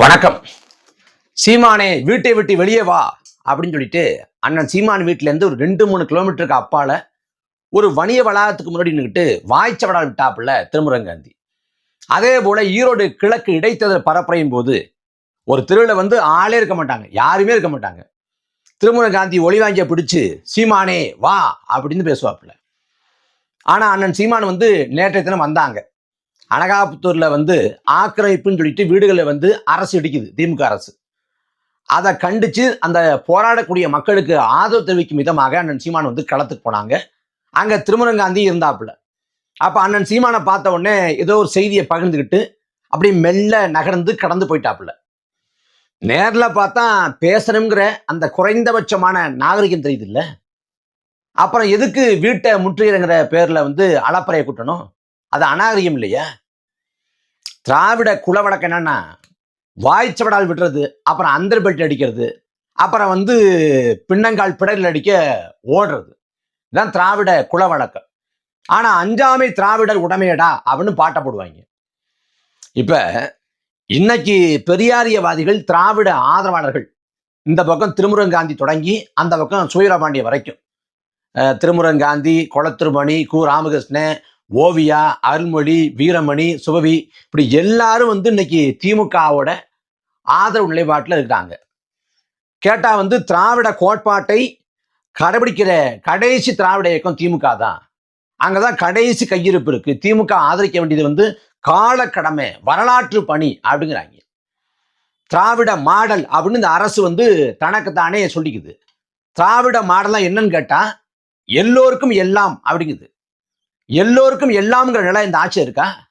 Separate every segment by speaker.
Speaker 1: வணக்கம். சீமானே வீட்டை விட்டு வெளியே வா அப்படின்னு சொல்லிட்டு அண்ணன் சீமான் வீட்டிலேருந்து ஒரு ரெண்டு மூணு கிலோமீட்டருக்கு அப்பால ஒரு வணிக வளாகத்துக்கு முன்னாடி நின்றுட்டு வாய்ச்சவடா விட்டாப்புல திருமுருகங்காந்தி அதே போல ஈரோடு கிழக்கு இடைத்தேர்தல் பரப்புரையும் போது ஒரு தெருவில் வந்து ஆளே இருக்க மாட்டாங்க யாருமே இருக்க மாட்டாங்க. திருமுருகன் ஒளி வாங்கிய பிடிச்சு சீமானே வா அப்படின்னு பேசுவாப்புல. ஆனா அண்ணன் சீமான் வந்து நேற்றைய தினம் வந்தாங்க. அனகாபுத்தூர்ல வந்து ஆக்கிரமிப்புன்னு சொல்லிட்டு வீடுகளை வந்து அரசு இடிக்குது திமுக அரசு. அதை கண்டிச்சு அந்த போராடக்கூடிய மக்களுக்கு ஆதரவு தெரிவிக்கும் விதமாக அண்ணன் சீமான் வந்து களத்துக்கு போனாங்க. அங்க திருமணங்காந்தி இருந்தாப்புல. அப்ப அண்ணன் சீமானை பார்த்த உடனே ஏதோ ஒரு செய்தியை பகிர்ந்துக்கிட்டு அப்படி மெல்ல நகர்ந்து கடந்து போயிட்டாப்புல. நேர்ல பார்த்தா பேசணுங்கிற அந்த குறைந்தபட்சமான நாகரிகம் தெரியுது இல்லை அப்புறம் எதுக்கு வீட்டை முற்றுகிறங்கிற பேர்ல வந்து அளப்பறையை கூட்டணும்? அது அநாகரிகம் இல்லையா? திராவிட குலவழக்கம் என்னன்னா வாய்ச்சவடால் விடுறது அப்புறம் அந்தர் பெல்ட் அடிக்கிறது அப்புறம் வந்து பின்னங்கால் பிடரில் அடிக்க ஓடுறது. இதுதான் திராவிட குலவழக்கம் ஆனால் அஞ்சாமை திராவிடர் உடமையடா அப்படின்னு பாட்ட போடுவாங்க. இப்போ இன்னைக்கு பெரியாரியவாதிகள் திராவிட ஆதரவாளர்கள் இந்த பக்கம் திருமுருகன் காந்தி தொடங்கி அந்த பக்கம் சுயரபாண்டிய வரைக்கும். அஹ் திருமுருகன் காந்தி கொளத்திருமணி கு. ராமகிருஷ்ணன் ஓவியா அருள்மொழி வீரமணி சுபவி இப்படி எல்லாரும் வந்து இன்னைக்கு திமுகவோட ஆதரவு நிலைப்பாட்டில் இருக்காங்க. கேட்டால் வந்து திராவிட கோட்பாட்டை கடைபிடிக்கிற கடைசி திராவிட இயக்கம் திமுக தான். அங்கே தான் கடைசி கையிருப்பு இருக்குது திமுக ஆதரிக்க வேண்டியது வந்து காலக்கடமை வரலாற்று பணி அப்படிங்கிறாங்க. திராவிட மாடல் அப்படின்னு இந்த அரசு வந்து தனக்குத்தானே சொல்லிக்குது. திராவிட மாடலாம் என்னன்னு கேட்டால் எல்லோருக்கும் எல்லாம் அப்படிங்குது. எல்லோருக்கும் எல்லாம்ங்கிற நிலை இந்த ஆட்சி இருக்கா?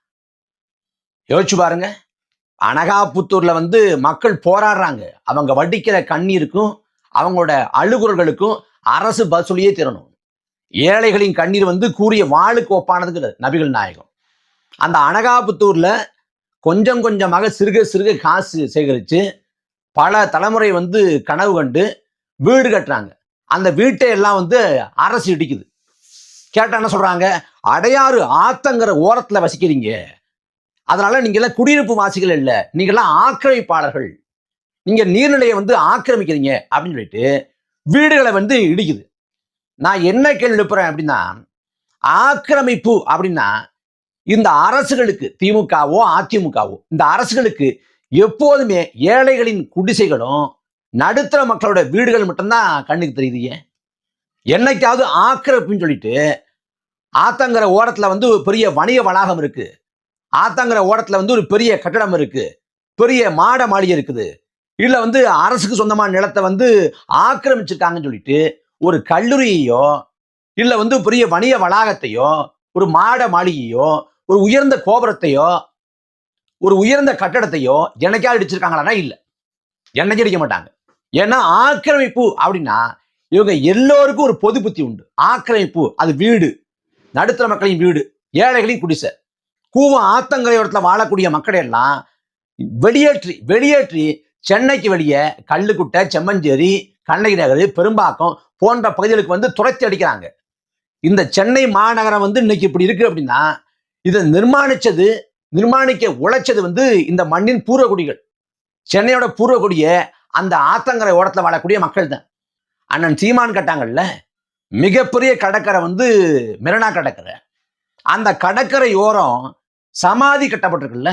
Speaker 1: யோசிச்சு பாருங்க. அனகாபுத்தூர்ல வந்து மக்கள் போராடுறாங்க. அவங்க வடிக்கிற கண்ணீருக்கும் அவங்களோட அழுகுறல்களுக்கும் அரசு பசுலியே சொல்லியே தரணும். ஏழைகளின் கண்ணீர் வந்து கூறிய வாளுக்கு ஒப்பானதுங்கிறது நபிகள் நாயகம். அந்த அனகாபுத்தூர்ல கொஞ்சம் கொஞ்சமாக சிறுக சிறுக காசு சேகரித்து பல தலைமுறை வந்து கனவு கண்டு வீடு கட்டுறாங்க. அந்த வீட்டை எல்லாம் வந்து அரசு இடிக்குது. கேட்டால் என்ன சொல்றாங்க? அடையாறு ஆத்தங்கிற ஓரத்தில் வசிக்கிறீங்க. அதனால நீங்க குடியிருப்பு வாசிகள் இல்லை. நீங்களாம் ஆக்கிரமிப்பாளர்கள். நீங்க நீர்நிலையை வந்து ஆக்கிரமிக்கிறீங்க அப்படின்னு சொல்லிட்டு வீடுகளை வந்து இடிக்குது. நான் என்ன கேள்வி எழுப்புறேன் அப்படின்னா ஆக்கிரமிப்பு அப்படின்னா இந்த அரசுகளுக்கு திமுகவோ அதிமுகவோ இந்த அரசுகளுக்கு எப்போதுமே ஏழைகளின் குடிசைகளும் நடுத்தர மக்களோட வீடுகள் மட்டும்தான் கண்ணுக்கு தெரியுது ஏன்? என்னைக்காவது ஆக்கிரமிப்புன்னு சொல்லிட்டு ஆத்தங்கிற ஓரத்தில் வந்து ஒரு பெரிய வணிக வளாகம் இருக்கு. ஆத்தங்கிற ஓரத்தில் வந்து ஒரு பெரிய கட்டடம் இருக்கு. பெரிய மாட மாளிகை இருக்குது. இல்லை வந்து அரசுக்கு சொந்தமான நிலத்தை வந்து ஆக்கிரமிச்சிருக்காங்கன்னு சொல்லிட்டு ஒரு கல்லூரியையோ இல்லை வந்து பெரிய வணிக வளாகத்தையோ ஒரு மாட மாளிகையோ ஒரு உயர்ந்த கோபுரத்தையோ ஒரு உயர்ந்த கட்டடத்தையோ என்னைக்காவது அடிச்சிருக்காங்களானா இல்லை. என்னைக்கு அடிக்க மாட்டாங்க. ஏன்னா ஆக்கிரமிப்பு அப்படின்னா இவங்க எல்லோருக்கும் ஒரு பொது புத்தி உண்டு. ஆக்கிரமிப்பு அது வீடு. நடுத்தர மக்களின் வீடு ஏழைகளின் குடிசை. கூவம் ஆத்தங்கரையோரத்துல வாழக்கூடிய மக்களை எல்லாம் வெளியேற்றி வெளியேற்றி சென்னைக்கு வெளியே கல்லுக்குட்டை செம்மஞ்சேரி கண்ணகி நகர் பெரும்பாக்கம் போன்ற பகுதிகளுக்கு வந்து துரத்தி அடிக்கிறாங்க. இந்த சென்னை மாநகரம் வந்து இன்னைக்கு இப்படி இருக்கு அப்படின்னா இதை நிர்மாணிச்சது நிர்மாணிக்க உழைச்சது வந்து இந்த மண்ணின் பூர்வகுடிகள். சென்னையோட பூர்வகுடிய அந்த ஆத்தங்கரை ஓரத்தில் வாழக்கூடிய மக்கள் தான் அண்ணன் சீமான் கட்டாங்கல்ல மிகப்பெரிய கடற்கரை வந்து மெரினா கடற்கரை. அந்த கடற்கரை ஓரம் சமாதி கட்டப்பட்டிருக்குல்ல?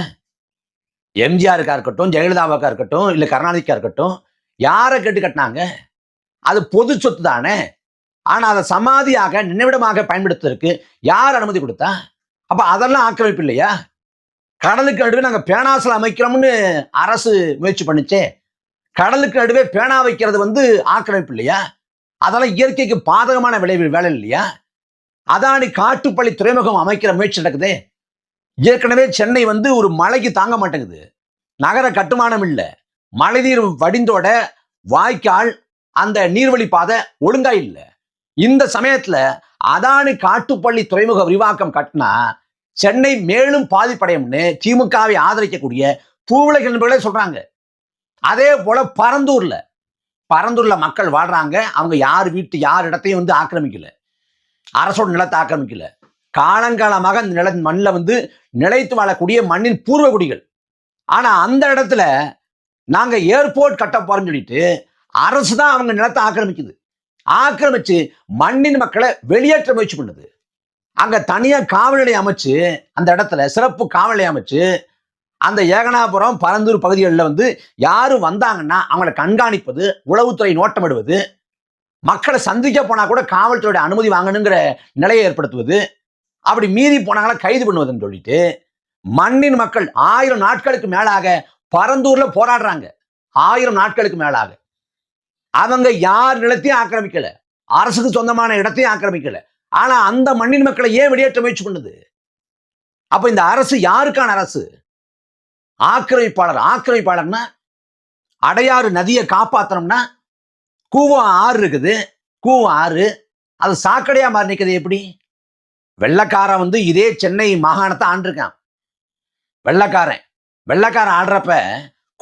Speaker 1: எம்ஜிஆருக்கா இருக்கட்டும் ஜெயலலிதாவுக்கா இருக்கட்டும் இல்லை கருணாநிதிக்கா இருக்கட்டும் யாரை கேட்டு கட்டினாங்க? அது பொது சொத்து தானே. ஆனால் அதை சமாதியாக நினைவிடமாக பயன்படுத்துவதற்கு யார் அனுமதி கொடுத்தா? அப்போ அதெல்லாம் ஆக்கிரமிப்பு இல்லையா? கடலுக்கு நடுவே நாங்கள் பேனாசல் அமைக்கிறோம்னு அரசு முயற்சி பண்ணுச்சே. கடலுக்கு நடுவே பேனா வைக்கிறது வந்து ஆக்கிரமிப்பு இல்லையா? அதெல்லாம் இயற்கைக்கு பாதகமான விளைவு வேலை இல்லையா? அதானி காட்டுப்பள்ளி துறைமுகம் அமைக்கிற முயற்சி நடக்குதே? ஏற்கனவே சென்னை வந்து ஒரு மலைக்கு தாங்க மாட்டேங்குது. நகர கட்டுமானம் இல்லை. மழைநீர் வடிந்தோட வாய்க்கால் அந்த நீர்வழி பாதை ஒழுங்கா இல்லை. இந்த சமயத்துல அதானி காட்டுப்பள்ளி துறைமுக விரிவாக்கம் கட்டினா சென்னை மேலும் பாதிப்படையும்னு திமுகவை ஆதரிக்கக்கூடிய பூவுலக நண்பர்களே சொல்றாங்க. அதே போல பரந்தூர்ல பரந்துள்ள மக்கள் வாழ்றாங்க. அவங்க யார் வீட்டு யார் இடத்தையும் வந்து ஆக்கிரமிக்கல. அரசோட நிலத்தை ஆக்கிரமிக்கல. காலங்காலமாக அந்த நில மண்ணில் வந்து நிலைத்து வாழக்கூடிய மண்ணின் பூர்வ குடிகள். ஆனா அந்த இடத்துல நாங்க ஏர்போர்ட் கட்ட போறோம்னு சொல்லிட்டு அரசு தான் அவங்க நிலத்தை ஆக்கிரமிக்குது. ஆக்கிரமிச்சு மண்ணின் மக்களை வெளியேற்ற முயற்சி பண்ணுது. அங்க தனியா காவல் நிலையம் அமைச்சு அந்த இடத்துல சிறப்பு காவல் நிலையம் அமைச்சு அந்த ஏகனாபுரம் பரந்தூர் பகுதிகளில் வந்து யாரும் வந்தாங்கன்னா அவங்களை கண்காணிப்பது உளவுத்துறை நோட்டமிடுவது மக்களை சந்திக்க போனா கூட காவல்துறையோட அனுமதி வாங்கணுங்கிற நிலையை ஏற்படுத்துவது அப்படி மீறி போனாங்களா கைது பண்ணுவதுன்னு சொல்லிட்டு மண்ணின் மக்கள் ஆயிரம் நாட்களுக்கு மேலாக பரந்தூர்ல போராடுறாங்க. ஆயிரம் நாட்களுக்கு மேலாக. அவங்க யார் நிலத்தையும் ஆக்கிரமிக்கல. அரசுக்கு சொந்தமான இடத்தையும் ஆக்கிரமிக்கல. ஆனா அந்த மண்ணின் மக்களை ஏன் வெளியேற்ற முயற்சி பண்ணுது? அப்ப இந்த அரசு யாருக்கான அரசு? ஆக்கிரமிப்பாளர் ஆக்கிரமிப்பாளர்னா அடையாறு நதியை காப்பாத்தணும்னா கூவம் ஆறு இருக்குது. கூவம் ஆறு. அது சாக்கடையா மாறி நிற்கிறது எப்படி? வெள்ளக்காரன் வந்து இதே சென்னை மாகாணத்தை ஆண்டிருக்கான். வெள்ளக்காரன். வெள்ளக்காரன் ஆடுறப்ப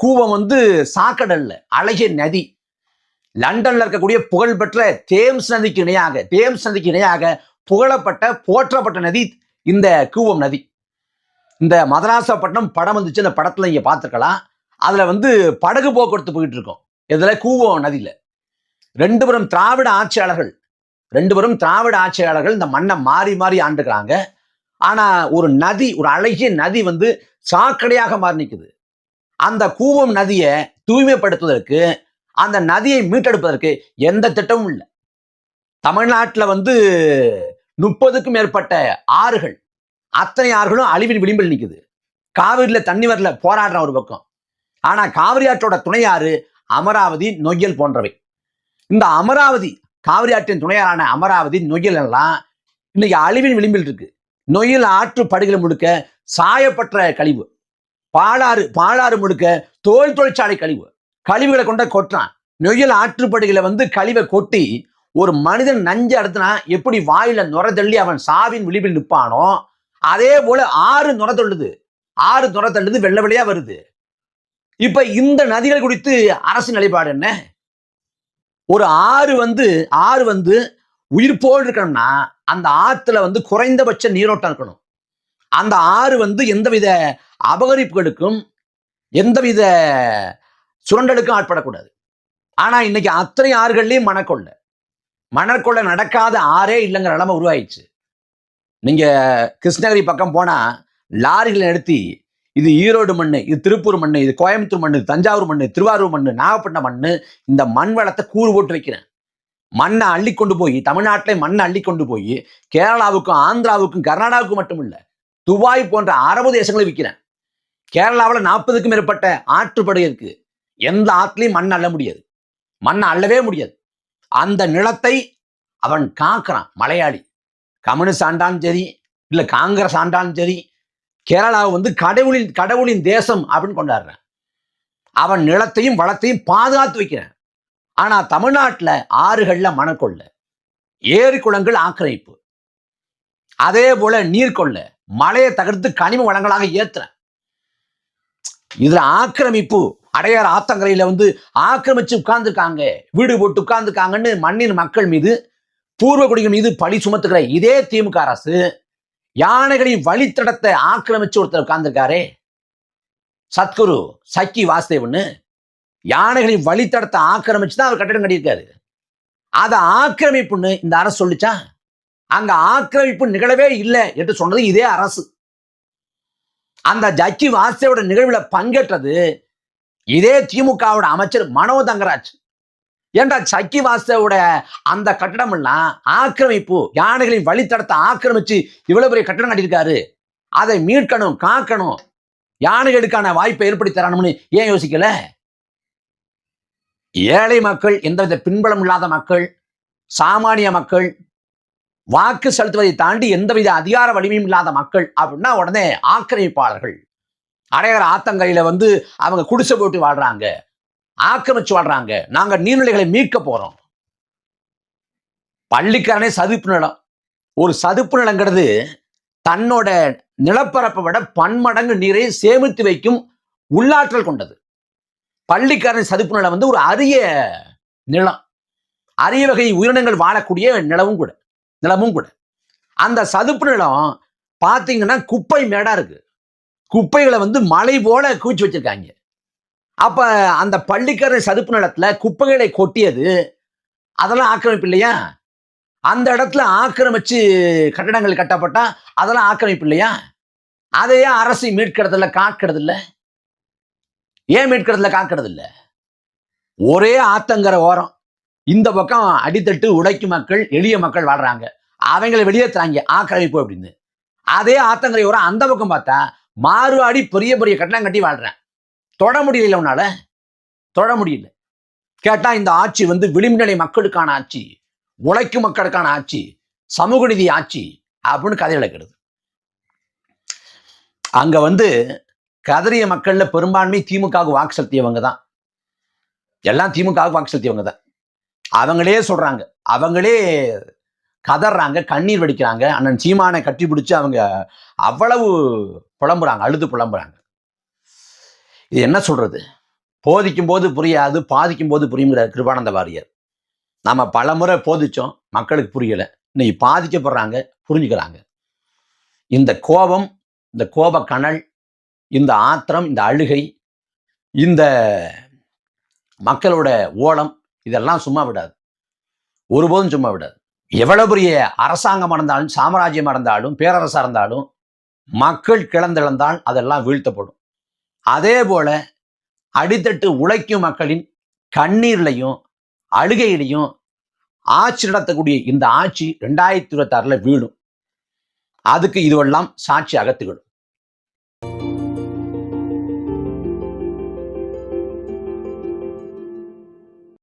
Speaker 1: கூவம் வந்து சாக்கடல்ல அழகிய நதி. லண்டன்ல இருக்கக்கூடிய புகழ்பெற்ற தேம்ஸ் நதிக்கு இணையாக தேம்ஸ் நதிக்கு இணையாக புகழப்பட்ட போற்றப்பட்ட நதி இந்த கூவம் நதி. இந்த மதராசப்பட்டினம் படம் வந்துச்சு அந்த படத்தில் இங்கே பார்த்துருக்கலாம். அதில் வந்து படகு போக்குவரத்து போயிட்டு இருக்கோம். இதில் கூவம் நதியில். ரெண்டு பேரும் திராவிட ஆட்சியாளர்கள் ரெண்டு பேரும் திராவிட ஆட்சியாளர்கள் இந்த மண்ணை மாறி மாறி ஆண்டுக்கிறாங்க. ஆனால் ஒரு நதி ஒரு அழகிய நதி வந்து சாக்கடையாக மாறி நிற்குது அந்த கூவம் நதியை தூய்மைப்படுத்துவதற்கு அந்த நதியை மீட்டெடுப்பதற்கு எந்த திட்டமும் இல்லை. தமிழ்நாட்டில் வந்து முப்பதுக்கும் மேற்பட்ட ஆறுகள் அத்தனை ஆறுகளும் அழிவின் விளிம்பில் நிற்குது காவிரியில் தண்ணி வரல போராடுற ஒரு பக்கம். ஆனா காவிரி ஆற்றோட துணையாறு அமராவதி நொய்யல் போன்றவை. இந்த அமராவதி காவிரி ஆற்றின் துணையாரான அமராவதி நொய்யல் எல்லாம் இன்னைக்கு அழிவின் விளிம்பில் இருக்கு. நொய்யல் ஆற்று படுகளை முழுக்க சாயப்பற்ற கழிவு. பாலாறு பாலாறு முழுக்க தோல் தொழிற்சாலை கழிவு. கழிவுகளை கொண்ட கொட்டுறான் நொய்யல் ஆற்றுப்படுகையில வந்து கழிவை கொட்டி ஒரு மனிதன் நஞ்சு அடுத்தினா எப்படி வாயில நுர தள்ளி அவன் சாவின் விளிம்பில் நிற்பானோ அதே போல ஆறு நுர தள்ளுது. ஆறு நுர தள்ளுது வெள்ளை வெளியா வருது. இப்ப இந்த நதிகள் குறித்து அரசு நிலைப்பாடு என்ன? ஒரு ஆறு வந்து ஆறு வந்து உயிர் போல் இருக்கணும்னா அந்த ஆற்றுல வந்து குறைந்தபட்ச நீரோட்டம் இருக்கணும். அந்த ஆறு வந்து எந்தவித அபகரிப்புகளுக்கும் எந்தவித சுரண்டலுக்கும் ஆட்படக்கூடாது. ஆனா இன்னைக்கு அத்தனை ஆறுகள்லயும் மணக்கொள்ளை. மணக்கொள்ளை நடக்காத ஆறே இல்லைங்கிற நிலைமை உருவாயிடுச்சு. நீங்கள் கிருஷ்ணகிரி பக்கம் போனால் லாரிகளை நிறுத்தி இது ஈரோடு மண் இது திருப்பூர் மண் இது கோயம்புத்தூர் மண் தஞ்சாவூர் மண் திருவாரூர் மண் நாகப்பட்டினம் மண் இந்த மண் வளத்தை கூறு போட்டு வைக்கிறேன். மண்ணை அள்ளி கொண்டு போய் தமிழ்நாட்டிலே மண்ணை அள்ளி கொண்டு போய் கேரளாவுக்கும் ஆந்திராவுக்கும் கர்நாடகாவுக்கும் மட்டும் இல்லை துபாய் போன்ற அரபு தேசங்களை விற்கிறேன். கேரளாவில் நாற்பதுக்கும் மேற்பட்ட ஆற்றுப்படை இருக்கு. எந்த ஆற்றுலையும் மண் அள்ள முடியாது. மண்ணை அள்ளவே முடியாது. அந்த நிலத்தை அவன் காக்குறான் மலையாளி. கம்யூனிஸ்ட் ஆண்டாலும் சரி இல்லை காங்கிரஸ் ஆண்டாலும் சரி கேரளாவை வந்து கடவுளின் கடவுளின் தேசம் அப்படின்னு கொண்டாடுறான் அவன் நிலத்தையும் வளத்தையும் பாதுகாத்து வைக்கிறான் ஆனால் தமிழ்நாட்டில் ஆறுகளில் மணக்கொள்ள ஏரி குளங்கள் ஆக்கிரமிப்பு அதே போல நீர்கொள்ள மலையை தகர்த்து கனிம வளங்களாக ஏத்துறேன் இதுல ஆக்கிரமிப்பு அடையார் ஆத்தங்கரையில வந்து ஆக்கிரமிச்சு உட்கார்ந்துருக்காங்க வீடு போட்டு உட்கார்ந்துருக்காங்கன்னு மண்ணின் மக்கள் மீது பூர்வகுடிகள் மீது பழி சுமத்துகிற இதே திமுக அரசு யானைகளின் வழித்தடத்தை ஆக்கிரமிச்சு ஒருத்தர் உட்கார்ந்துருக்காரே. சத்குரு சக்கி வாசுதேவன்னு யானைகளின் வழித்தடத்தை ஆக்கிரமிச்சு தான் அவர் கட்டிடம் கட்டியிருக்காரு. அதை ஆக்கிரமிப்புன்னு இந்த அரசு சொல்லிச்சா? அங்க ஆக்கிரமிப்பு நிகழவே இல்லை என்று சொன்னது இதே அரசு. அந்த ஜக்கி வாசுதேவோட நிகழ்வுல பங்கேற்றது இதே திமுகவோட அமைச்சர் மனோ தங்கராஜ். ஏன்டா சக்கி வாசுதேவோட அந்த கட்டடம் எல்லாம் ஆக்கிரமிப்பு யானைகளின் வழித்தடத்தை ஆக்கிரமிச்சு இவ்வளவு பெரிய கட்டடம் கட்டியிருக்காரு. அதை மீட்கணும் காக்கணும். யானைகளுக்கான வாய்ப்பை ஏற்படுத்தி தரணும்னு ஏன் யோசிக்கல? ஏழை மக்கள் எந்தவித பின்பலம் இல்லாத மக்கள் சாமானிய மக்கள் வாக்கு செலுத்துவதை தாண்டி எந்தவித அதிகார வலிமையும் இல்லாத மக்கள் அப்படின்னா உடனே ஆக்கிரமிப்பாளர்கள். அடையாள ஆத்தங்கையில வந்து அவங்க குடிசை போட்டு வாழ்றாங்க. ஆக்கிரமிச்சு வாழ்றாங்க. நாங்க நீர்நிலைகளை மீட்க போறோம். பள்ளிக்காரனே சதுப்பு நிலம். ஒரு சதுப்பு நிலங்கிறது தன்னோட நிலப்பரப்பை விட பன்மடங்கு நீரை சேமித்து வைக்கும் உள்ளாற்றல் கொண்டது. பள்ளிக்காரன் சதுப்பு நிலம் வந்து ஒரு அரிய நிலம். அரிய வகை உயிரினங்கள் வாழக்கூடிய நிலவும் கூட நிலமும் கூட. அந்த சதுப்பு நிலம் பார்த்தீங்கன்னா குப்பை மேடா இருக்கு. குப்பைகளை வந்து மலை போல குவிச்சு வச்சிருக்காங்க. அப்ப அந்த பள்ளிக்கரை சதுப்பு நிலத்துல குப்பைகளை கொட்டியது அதெல்லாம் ஆக்கிரமிப்பு இல்லையா? அந்த இடத்துல ஆக்கிரமிச்சு கட்டடங்கள் கட்டப்பட்டா அதெல்லாம் ஆக்கிரமிப்பு இல்லையா? அதையே அரசு மீட்கிறதுல காக்கிறதில்ல. ஏன் மீட்கிறதுல காக்கிறது ஒரே ஆத்தங்கிற ஓரம். இந்த பக்கம் அடித்தட்டு உடைக்கும் மக்கள் எளிய மக்கள் வாழ்றாங்க. அவங்களை வெளியேற்றுறாங்க ஆக்கிரமிப்பு அப்படின்னு. அதே ஆத்தங்கரை ஓரம் அந்த பக்கம் பார்த்தா மாறுவாடி பெரிய பெரிய கட்டடம் கட்டி வாழ்றேன். தொட முடியல உன்னால. தொட முடியல. கேட்டா இந்த ஆட்சி வந்து விளிம்புநிலை மக்களுக்கான ஆட்சி உழைக்கும் மக்களுக்கான ஆட்சி சமூக நிதி ஆட்சி அப்படின்னு கதை விளக்கிறது அங்க வந்து கதறிய மக்கள்ல பெரும்பான்மை திமுகவுக்கு வாக்கு செலுத்தியவங்க தான். எல்லாம் திமுகவுக்கு வாக்கு செலுத்தியவங்க தான். அவங்களே சொல்றாங்க. அவங்களே கதறாங்க கண்ணீர் வடிக்கிறாங்க. அண்ணன் சீமானை கட்டி பிடிச்சு அவங்க அவ்வளவு புலம்புறாங்க அழுது புலம்புறாங்க. இது என்ன சொல்றது? போதிக்கும் போது புரியாது பாதிக்கும் போது புரியுங்கிறார் கிருபானந்த வாரியர். நம்ம பலமுறை போதிச்சோம் மக்களுக்கு புரியல. இன்னைக்கு பாதிக்கப்படுறாங்க புரிஞ்சுக்கிறாங்க. இந்த கோபம் இந்த கோப கனல் இந்த ஆத்திரம் இந்த அழுகை இந்த மக்களோட ஓலம் இதெல்லாம் சும்மா விடாது. ஒருபோதும் சும்மா விடாது. எவ்வளவு பெரிய அரசாங்கம் இருந்தாலும் சாம்ராஜ்யம் இருந்தாலும் பேரரசாக இருந்தாலும் மக்கள் கிளந்திழந்தால் அதெல்லாம் வீழ்த்தப்படும். அதே போல அடித்தட்டு உழைக்கும் மக்களின் கண்ணீர்லையும் அழுகையிலையும் ஆட்சி நடத்தக்கூடிய இந்த ஆட்சி ரெண்டாயிரத்தி இருபத்தி ஆறுல வீழும். அதுக்கு இதுவெல்லாம் சாட்சியாக திகழும்